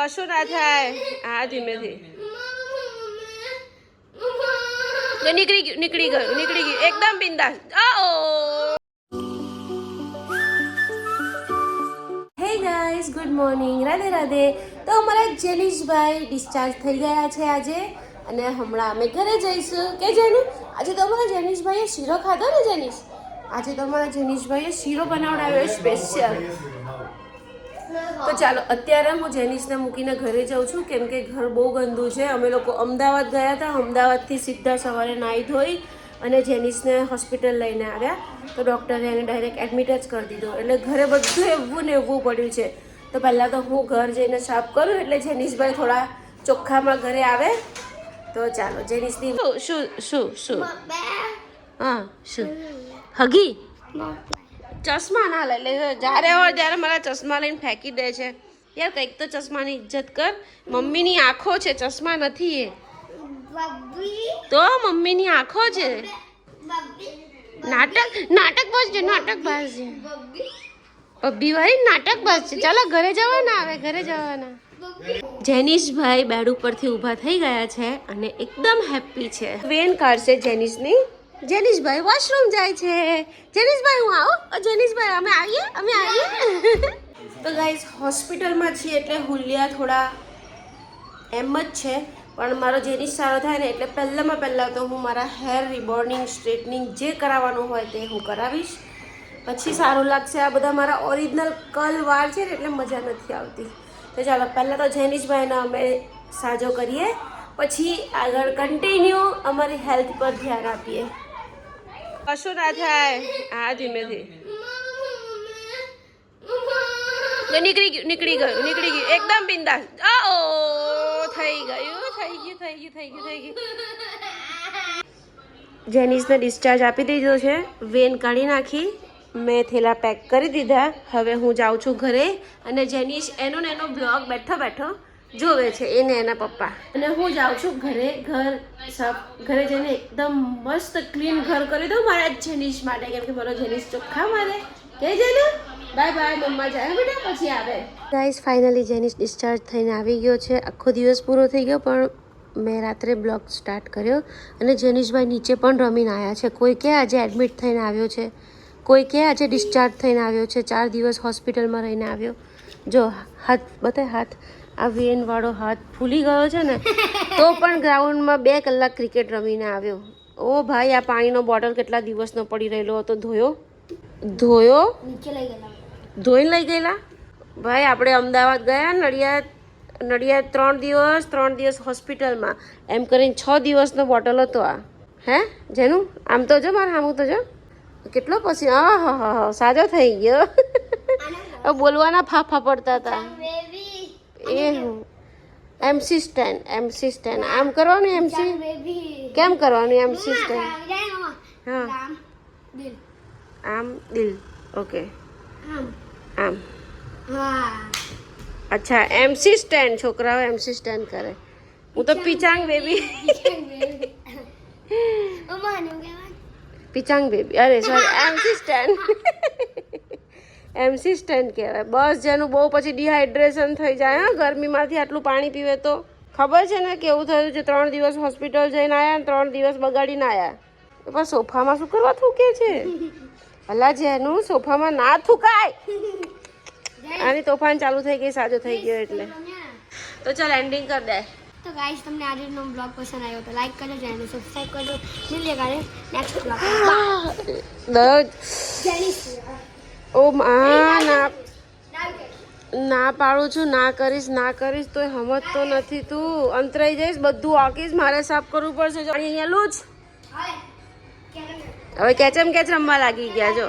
કશું ના થાય? હા ધીમેથી. નીકળી ગયું નીકળી ગયું નીકળી ગયું. એકદમ બિંદાસ. ઓ hey guys good morning Radhe Radhe. તો અમારા જેનિશભાઈ ડિસ્ચાર્જ થઈ ગયા છે આજે. અને હમણાં અમે ઘરે જઈશું. કે જેનું? આજે તો અમારા જેનિશભાઈએ શીરો ખાધો ને, જેનિશ? આજે તો અમારા જેનિશભાઈએ શીરો બનાવડાવ્યો સ્પેશિયલ તો ચાલો અત્યારે હું જેનિસને મૂકીને ઘરે જાઉં છું. કેમ કે ઘર બહુ ગંદુ છે. અમે લોકો અમદાવાદ ગયા હતા અમદાવાદથી સીધા સવારે નાહી ધોઈ અને જેનિસને હોસ્પિટલ લઈને આવ્યા. તો ડૉક્ટરે એને ડાયરેક્ટ એડમિટ જ કરી દીધો. એટલે ઘરે બધું એવું ને એવું પડ્યું છે. તો પહેલાં તો હું ઘર જઈને સાફ કરું એટલે જેનિસભાઈ થોડા ચોખ્ખામાં ઘરે આવે. તો ચાલો જેનિસની શું શું શું? હા શું? હગી? ચશ્મા ના લે. એટલે જ્યારે હોય ત્યારે મારા ચશ્મા લઈને ફેંકી દે છે. યાર કંઈક તો ચશ્માની ઇજ્જત કર. મમ્મીની આંખો છે ચશ્મા નથી એ. તો મમ્મીની આંખો છે. નાટક નાટક બસ છે નાટક બાજ છે. પબ્બી વાળી નાટક બસ છે. ચાલો ઘરે જવાના આવે ઘરે જવાના. જેનિશભાઈ બેડ ઉપરથી ઊભા થઈ ગયા છે અને એકદમ હેપી છે. વેન કાઢશે જેનિશની જેનિશભાઈ વોશરૂમ જાય છે. જેનિશભાઈ, હું આવો? જેનિશભાઈ, અમે આવીએ? અમે આવીએ? તો ગાઈઝ હોસ્પિટલમાં છીએ એટલે હુલિયા થોડા એમ જ છે. પણ મારો જેનિશ સારો થાય ને એટલે પહેલાંમાં પહેલાં તો હું મારા હેર રિબોર્નિંગ સ્ટ્રેટનિંગ જે કરાવવાનું હોય તે હું કરાવીશ. પછી સારું લાગશે આ બધા મારા ઓરિજિનલ કલ વાર છે ને એટલે મજા નથી આવતી. તો ચાલો, પહેલાં તો જેનિશભાઈને અમે સાજો કરીએ. પછી આગળ કન્ટિન્યુ અમારી હેલ્થ પર ધ્યાન આપીએ. કશું ના થાય. હા ધીમેથી. નીકળી ગયું નીકળી ગયું નીકળી ગયું. એકદમ બિંદાસ. ઓ થઈ ગયું થઈ ગયું થઈ ગયું થઈ ગયું થઈ ગયું. જેનિસને ડિસ્ચાર્જ આપી દીધો છે. વેન કાઢી નાખી. મેં થેલા પેક કરી દીધા. હવે હું જાઉં છું ઘરે. અને જેનિસ એનો ને એનો બ્લોગ બેઠો બેઠો જોવે છે એને એના પપ્પા. અને હું જાઉં છું ઘરે ઘર ઘરે જઈને એકદમ મસ્ત ક્લીન ઘર કરી દઉં મારા જેનિસ માટે કેમ કે મારો જેનિસ ચોખ્ખા મારે. કે જેને બાય બાય મમ્મા જાય. બેટા પછી આવે. ગાઈસ ફાઇનલી જેનિસ ડિસ્ચાર્જ થઈને આવી ગયો છે. આખો દિવસ પૂરો થઈ ગયો પણ મેં રાત્રે બ્લોગ સ્ટાર્ટ કર્યો અને જેનિશભાઈ નીચે પણ રમીને આવ્યા છે. કોઈ કે આજે એડમિટ થઈને આવ્યો છે? કોઈ કે આજે ડિસ્ચાર્જ થઈને આવ્યો છે? ચાર દિવસ હોસ્પિટલમાં રહીને આવ્યો. જો હાથ બતાય હાથ આ વેનવાળો હાથ ફૂલી ગયો છે ને તો પણ ગ્રાઉન્ડમાં બે કલાક ક્રિકેટ રમીને આવ્યો. ઓ ભાઈ આ પાણીનો બોટલ કેટલા દિવસનો પડી રહેલો હતો? ધોયો? ધોયો? નીચે લઈ ગયેલા. ધોઈને લઈ ગયેલા? ભાઈ આપણે અમદાવાદ ગયા નડિયાદ નડિયાદ ત્રણ દિવસ ત્રણ દિવસ હોસ્પિટલમાં. એમ કરીને છ દિવસનો બોટલ હતો આ. હે જેનું? આમ તો જો મારે આમ તો જો. કેટલો પછી? હા હા હા સાજો થઈ ગયો. બોલવાના ફાફા પડતા હતા. એ હું. એમસી સ્ટેન્ડ એમસી સ્ટેન્ડ આમ કરવાનું એમસી બેબી કેમ કરવાનું એમસી સ્ટેન્ડ જાય મમ્મા હા આમ દિલ. આમ દિલ. ઓકે આમ. આમ. હા. અચ્છા એમસી સ્ટેન્ડ છોકરાઓ એમસી સ્ટેન્ડ કરે. હું તો પિચાંગ બેબી મમ્મા નું કહેવાય? પિચાંગ બેબી અરે sorry MC stand MC stand કહેવાય. બસ જેનું બહુ પછી ડિહાઇડ્રેશન થઈ જાય હા ગરમીમાંથી આટલું પાણી પીવે તો. ખબર છે ને કેવું થયું છે ત્રણ દિવસ હોસ્પિટલ જઈને આવ્યા ને ત્રણ દિવસ બગાડીને આવ્યા પણ સોફામાં શું કરવા થૂકે છે? ભલા જેનું સોફામાં ના થૂકાય. આની તોફાન ચાલુ થઈ ગઈ સાજો થઈ ગયો એટલે. તો ચાલ એન્ડિંગ કરી દે. તો ગાઈસ તમને આજનો બ્લોગ પસંદ આવ્યો તો લાઈક કરજો ચેનલ સબસ્ક્રાઇબ કરજો. મિલીએ કાલે નેક્સ્ટ બ્લોગ દર્દ જેનિસ ઓ મા ના ના. પાડું છું ના કરીશ ના કરીશ તોય સમજતો નથી તું. અંતરાઈ જઈશ બધું આકીશ મારે સાફ કરવું પડશે. અહીંયા લૂજ. હવે હવે કેચમ કેચ રમવા લાગી ગયા જો.